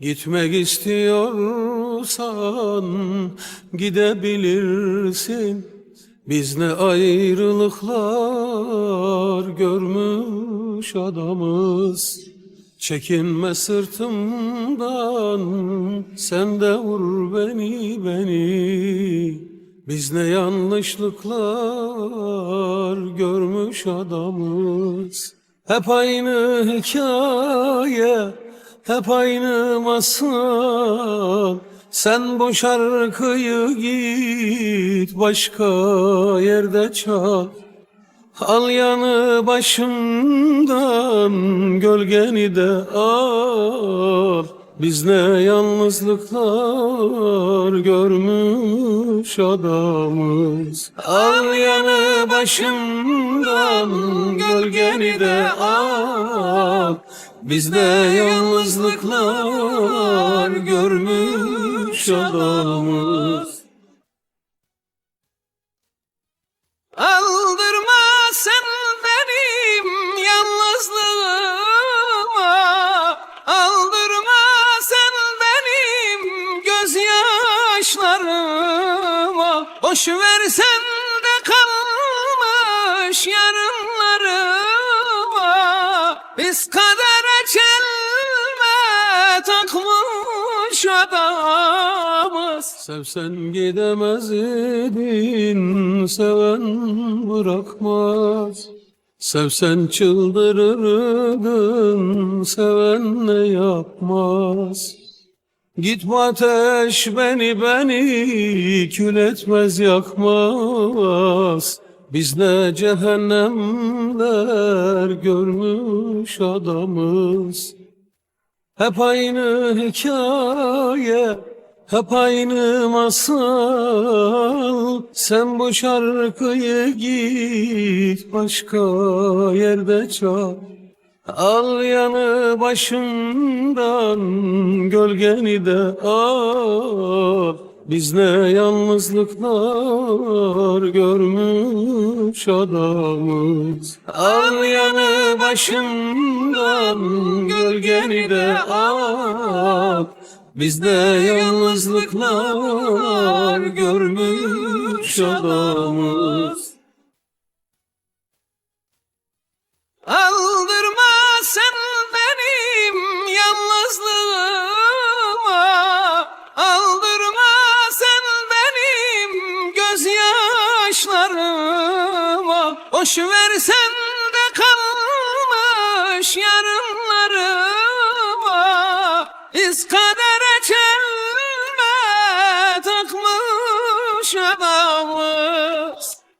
Gitmek istiyorsan gidebilirsin. Biz ne ayrılıklar görmüş adamız. Çekinme sırtımdan sen de vur beni beni. Biz ne yanlışlıklar görmüş adamız. Hep aynı hikaye, hep aynı masal. Sen bu şarkıyı git başka yerde çal. Al yanı başımdan gölgeni de al. Biz ne yalnızlıklar görmüş adamız. Al yanı başımdan gölgeni de al. Biz ne yalnızlıklar görmüş adamız. Aldırma sen benim yalnızlığıma. Aldırma sen benim gözyaşlarıma. Boş versen de kalmış yarınlarıma. Biz kadere çelme takmış adamız. Sevsen gidemez idin Seven bırakmaz. Sevsen çıldırırdın Seven ne yapmaz. Gitme ateş beni beni Kül etmez yakmaz Biz ne cehennemler görmüş adamız hep aynı hikaye, hep aynı masal. Sen bu şarkıyı git başka yerde çal. Al yanı başımdan gölgeni de al. Biz ne yalnızlıklar görmüş adamız. Al yanı başımdan gölgeni de al. Biz de yalnızlıklar görmüş adamız. Gözyaşlarıma Boş versen de kalmış yarınlarıma. Kadere